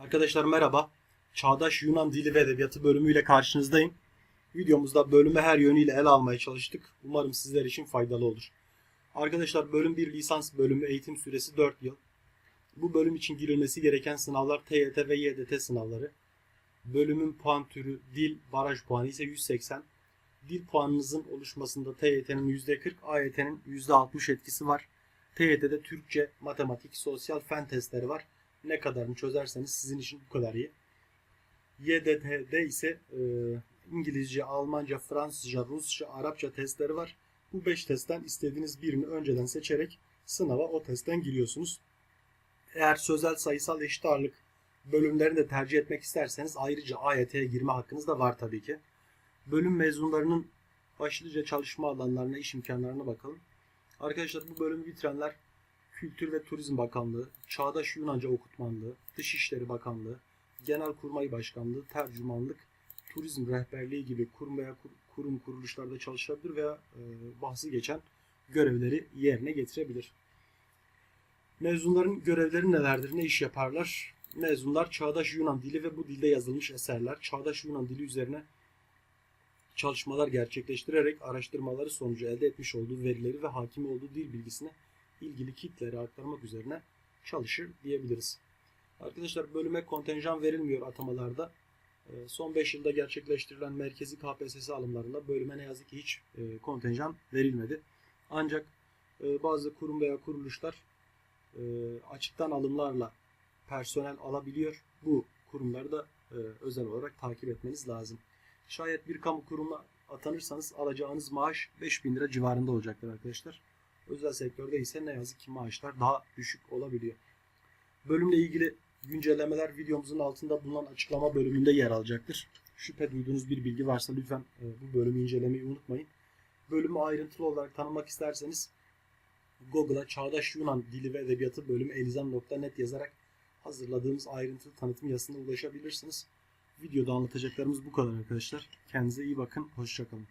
Arkadaşlar merhaba. Çağdaş Yunan Dili ve Edebiyatı bölümüyle karşınızdayım. Videomuzda bölümü her yönüyle ele almaya çalıştık. Umarım sizler için faydalı olur. Arkadaşlar bölüm 1 lisans bölümü eğitim süresi 4 yıl. Bu bölüm için girilmesi gereken sınavlar TYT ve YDT sınavları. Bölümün puan türü dil, baraj puanı ise 180. Dil puanınızın oluşmasında TYT'nin %40, AYT'nin %60 etkisi var. TYT'de Türkçe, matematik, sosyal fen testleri var. Ne kadarını çözerseniz sizin için bu kadar iyi. YDT'de ise e, İngilizce, Almanca, Fransızca, Rusça, Arapça testleri var. Bu 5 testten istediğiniz birini önceden seçerek sınava o testten giriyorsunuz. Eğer sözel sayısal eşit ağırlık bölümlerini de tercih etmek isterseniz ayrıca AYT'ye girme hakkınız da var tabii ki. Bölüm mezunlarının başlıca çalışma alanlarına, iş imkanlarına bakalım. Arkadaşlar bu bölümü bitirenler Kültür ve Turizm Bakanlığı, Çağdaş Yunanca Okutmanlığı, Dışişleri Bakanlığı, Genelkurmay Başkanlığı, Tercümanlık, Turizm Rehberliği gibi kurum veya kur- kurum kuruluşlarda çalışabilir veya e, bahsi geçen görevleri yerine getirebilir. Mezunların görevleri nelerdir, ne iş yaparlar? Mezunlar çağdaş Yunan dili ve bu dilde yazılmış eserler, çağdaş Yunan dili üzerine çalışmalar gerçekleştirerek araştırmaları sonucu elde etmiş olduğu verileri ve hakim olduğu dil bilgisini ilgili kitlere aktarmak üzerine çalışır diyebiliriz. Arkadaşlar bölüme kontenjan verilmiyor atamalarda. Ee, Son 5 yılda gerçekleştirilen merkezi KPSS alımlarında bölüme ne yazık ki hiç e, kontenjan verilmedi. Ancak e, bazı kurum veya kuruluşlar e, açıktan alımlarla personel alabiliyor. Bu kurumları da özel olarak takip etmeniz lazım. Şayet bir kamu kurumuna atanırsanız alacağınız maaş 5000 lira civarında olacaktır arkadaşlar. Özel sektörde ise ne yazık ki maaşlar daha düşük olabiliyor. Bölümle ilgili güncellemeler videomuzun altında bulunan açıklama bölümünde yer alacaktır. Şüphe duyduğunuz bir bilgi varsa lütfen e, bu bölümü incelemeyi unutmayın. Bölümü ayrıntılı olarak tanımak isterseniz Google'a Çağdaş Yunan Dili ve Edebiyatı bölümü elizam.net yazarak hazırladığımız ayrıntılı tanıtım yazısına ulaşabilirsiniz. Videoda anlatacaklarımız bu kadar arkadaşlar. Kendinize iyi bakın. Hoşçakalın.